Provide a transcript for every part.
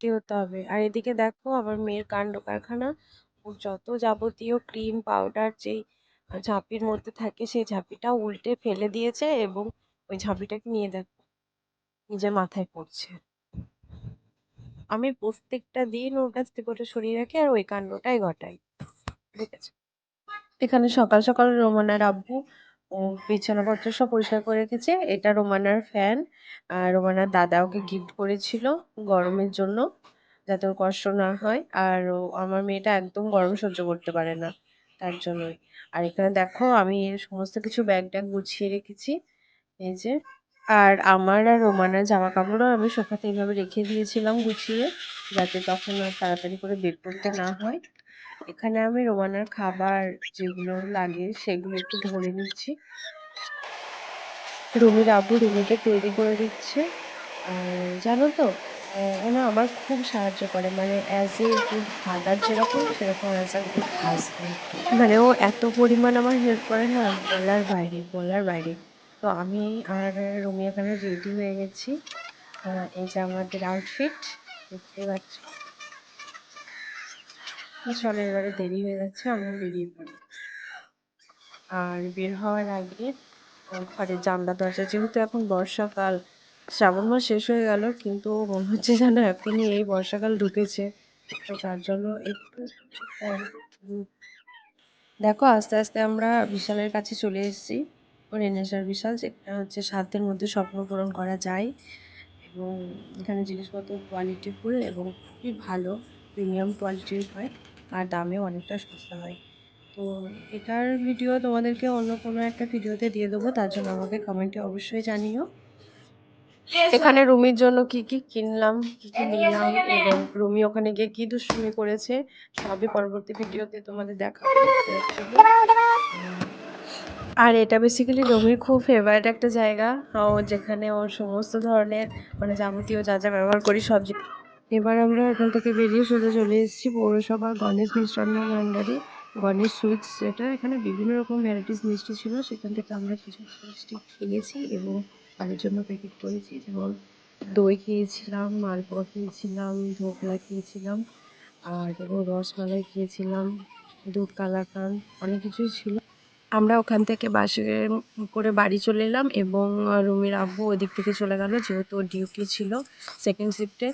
ভর্তি হতে হবে। আর এদিকে দেখো আমার মেয়ের কাণ্ড কারখানা ওর যত যাবতীয় ক্রিম পাউডার যেই ঝাঁপির মধ্যে থাকে, সেই ঝাঁপিটা উল্টে ফেলে দিয়েছে এবং ওই ঝাঁপিটাকে নিয়ে দেখো, নিজের মাথায় পড়ছে। আমি প্রত্যেকটা দিন ওর কাছ থেকে ওটা সরিয়ে রাখি আর ওই কাণ্ডটাই ঘটাই। ঠিক আছে? এখানে সকাল সকাল রোমানার আব্বু বিছানাপত্র সব পরিষ্কার করে রেখেছে। এটা রোমানার ফ্যান। আর রোমানার দাদা ওকে গিফট করেছিল গরমের জন্য, যাতে ওর কষ্ট না হয়। আর ও, আমার মেয়েটা একদম গরম সহ্য করতে পারে না তার জন্যই। আর এখানে দেখো, আমি সমস্ত কিছু ব্যাগ ট্যাগ গুছিয়ে রেখেছি। এই যে, আর আমার আর রোমানার জামা কাপড়ও আমি সোফাতে এইভাবে রেখে দিয়েছিলাম গুছিয়ে, যাতে তখন আর তাড়াতাড়ি করে বের করতে না হয়। এখানে আমি রোমানার খাবার যেগুলো লাগে সেগুলো একটু ধরে নিচ্ছি। রুমির আব্বু রুমিকে তৈরি করে দিচ্ছে। আর জানো তো আহ, ও না আমার খুব সাহায্য করে। মানে অ্যাজ এ গুড ফাদার যেরকম সেরকম অ্যাজ আ গুড হাজব্যান্ড মানে ও এত পরিমাণ আমার হেল্প করে না বলার বাইরে বলার বাইরে। তো আমি আর রুমি এখানে রেডি হয়ে গেছি। এই যে আমাদের আউটফিট দেখতে পাচ্ছি। চলো এবারে দেরি হয়ে যাচ্ছে আমরা বেরিয়ে পড়ি। আর বের হওয়ার আগে ঘরের জানলা, দরজা, যেহেতু এখন বর্ষাকাল, শ্রাবণ মাস শেষ হয়ে গেল, কিন্তু মনে হচ্ছে যেন এখনই এই বর্ষাকাল ঢুকেছে। তো তার জন্য একটু দেখো, আস্তে আস্তে আমরা বিশালের কাছে চলে এসেছি। রেনেসার বিশাল যেটা হচ্ছে সাধ্যের মধ্যে স্বপ্ন পূরণ করা যায়। এবং এখানে জিনিসপত্র কোয়ালিটিফুল এবং খুবই ভালো। প্রিমিয়াম কোয়ালিটির হয় আর দামেও অনেকটা সস্তা হয়। তো এটার ভিডিও তোমাদেরকে অন্য কোনো একটা ভিডিওতে দিয়ে দেবো তার জন্য আমাকে কমেন্টে অবশ্যই জানিও। এখানে রুমির জন্য কি কি কিনলাম কি কি নিলাম এবং রুমি ওখানে গিয়ে কি দুষ্টুমি করেছে সবই পরবর্তী ভিডিওতে তোমাদের দেখাবো আর এটা বেসিক্যালি রুমির খুব ফেভারিট একটা জায়গা ও যেখানে ওর সমস্ত ধরনের মানে যাবতীয় যা যা ব্যবহার করি সব এবার আমরা এখান থেকে বেরিয়ে সোজা চলে এসেছি পৌরসভা গণেশ মিষ্টান্ন ভান্ডারি। গণেশ সুইটস যেটা, এখানে বিভিন্ন রকম ভ্যারাইটিস মিষ্টি ছিল। সেখান থেকে আমরা কিছু মিষ্টি খেয়েছি এবং বাড়ির জন্য প্যাকেট করেছি। যেমন দই খেয়েছিলাম, মালপোয়া খেয়েছিলাম, ধোকলা খেয়েছিলাম, আর এবং রসমালাই খেয়েছিলাম, দুধ কালাকান অনেক কিছুই ছিল। আমরা ওখান থেকে বাসে করে বাড়ি চলে এলাম এবং রুমির আব্বু ওদিক থেকে চলে গেল, যেহেতু ডিউটি ছিল সেকেন্ড শিফটে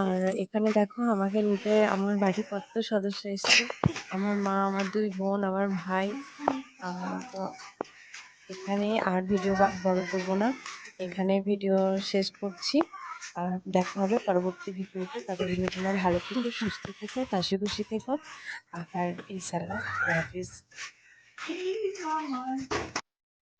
আর এখানে দেখো আমাকে নিতে আমার বাড়ির কত সদস্য এসেছে। আমার মা, আমার দুই বোন, আমার ভাই। তো এখানে আর ভিডিও বড় করব না। এখানে ভিডিও শেষ করছি। আর দেখা হবে পরবর্তী ভিডিওতে। তাদের ভিডিও তোমার ভালো থেকো, সুস্থ থেকো, হাসি খুশি থেকো। আর ইনশাল্লাহ হাফিজ।